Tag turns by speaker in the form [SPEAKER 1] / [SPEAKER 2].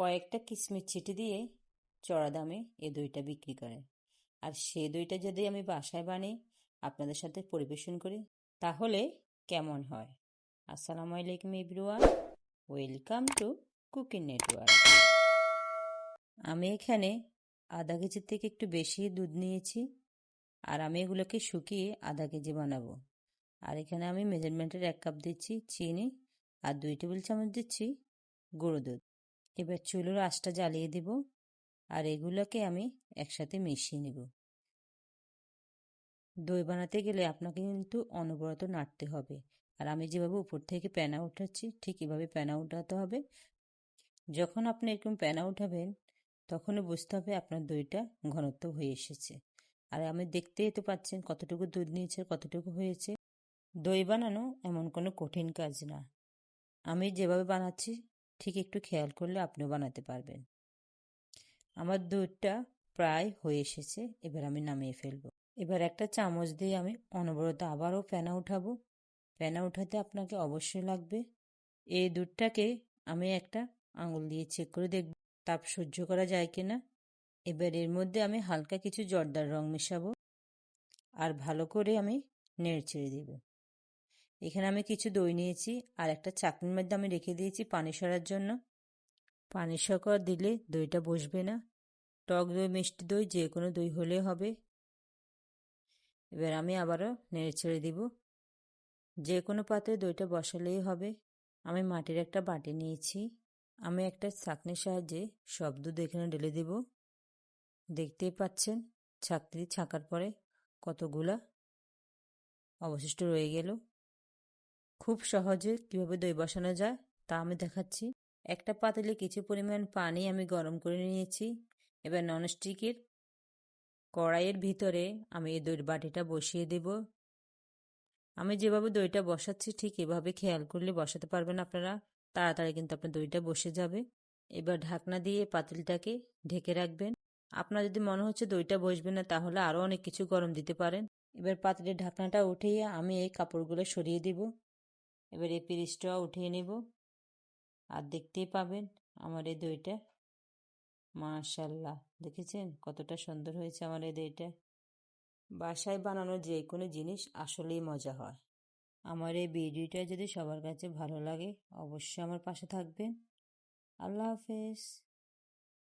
[SPEAKER 1] কয়েকটা কিসমিস ছিটি দিয়ে চড়া দামে এ দইটা বিক্রি করে। আর সে দইটা যদি আমি বাসায় বানিয়ে আপনাদের সাথে পরিবেশন করি, তাহলে কেমন হয়? আসসালামু আলাইকুম everyone. Welcome to cooking network. আমি এখানে আধা কেজির থেকে একটু বেশি দুধ নিয়েছি, আর আমি এগুলোকে শুকিয়ে আধা কেজি বানাবো। আর এখানে আমি মেজারমেন্টের এক কাপ দিচ্ছি চিনি আর দুই টেবিল চামচ দিচ্ছি গুঁড়ো দুধ। এবার চুলোর আঁচটা জ্বালিয়ে দেব আর এগুলোকে আমি একসাথে মিশিয়ে নেব। দই বানাতে গেলে আপনাকে কিন্তু অনবরত নাড়তে হবে। আর আমি যেভাবে উপর থেকে প্যানা উঠাচ্ছি, ঠিক এভাবে প্যানা উঠাতে হবে। যখন আপনি এরকম প্যানা উঠাবেন, তখনই বুঝতে হবে আপনার দইটা ঘনত্ব হয়ে এসেছে। আর আমি দেখতেই তো পাচ্ছেন কতটুকু দুধ নিয়েছে কতটুকু হয়েছে। দই বানানো এমন কোনো কঠিন কাজ না। আমি যেভাবে বানাচ্ছি ঠিক একটু খেয়াল করলে আপনিও বানাতে পারবেন। আমার দুধটা প্রায় হয়ে এসেছে, এবার আমি নামিয়ে ফেলব। এবার একটা চামচ দিয়ে আমি অনবরত আবারও ফেনা উঠাবো। ফেনা উঠাতে আপনাকে অবশ্যই লাগবে, এই দুধটাকে আমি একটা আঙুল দিয়ে চেক করে দেখব, তাপ সহ্য করা যায় কিনা। এবার এর মধ্যে আমি হালকা কিছু জর্দার রং মেশাবো, আর ভালো করে আমি নেড়ে ছেড়ে দিব। এখানে আমি কিছু দই নিয়েছি আর একটা চাকনির মধ্যে আমি রেখে দিয়েছি পানি সরার জন্য। পানি শকর দিলে দইটা বসবে না। টক দই, মিষ্টি দই, যে কোনো দই হলে হবে। এবার আমি আবারও নেড়ে ছেড়ে দিব। যে কোনো পাত্রে দইটা বসালেই হবে। আমি মাটির একটা বাটি নিয়েছি। আমি একটা ছাকনির সাহায্যে সব দুধ এখানে ঢেলে দেব। দেখতেই পাচ্ছেন ছাকনি ছাকার পরে কতগুলা অবশিষ্ট রয়ে গেল। খুব সহজে কীভাবে দই বসানো যায় তা আমি দেখাচ্ছি। একটা পাতিলে কিছু পরিমাণ পানি আমি গরম করে নিয়েছি। এবার ননস্টিকের কড়াইয়ের ভিতরে আমি এই দইয়ের বাটিটা বসিয়ে দেব। আমি যেভাবে দইটা বসাচ্ছি ঠিক এভাবে খেয়াল করলে বসাতে পারবেন আপনারা। তাড়াতাড়ি কিন্তু আপনার দইটা বসে যাবে। এবার ঢাকনা দিয়ে পাতিলটাকে ঢেকে রাখবেন। আপনার যদি মনে হচ্ছে দইটা বসবে না তাহলে আরও অনেক কিছু গরম দিতে পারেন। এবার পাতিলের ঢাকনাটা উঠিয়ে আমি এই কাপড়গুলো সরিয়ে দিব। এবার এই পিরিচটাও উঠিয়ে নেব। আর দেখতেই পাবেন আমার এই দইটা। মাশাল্লাহ, দেখেছেন? কতটা সুন্দর হয়েছে আমার এই দইটা। বাসায় বানানো যে কোনো জিনিস আসলেই মজা হয়। আমার এই ভিডিওটা যদি সবার কাছে ভালো লাগে, অবশ্যই আমার পাশে থাকবেন। আল্লাহ হাফেজ।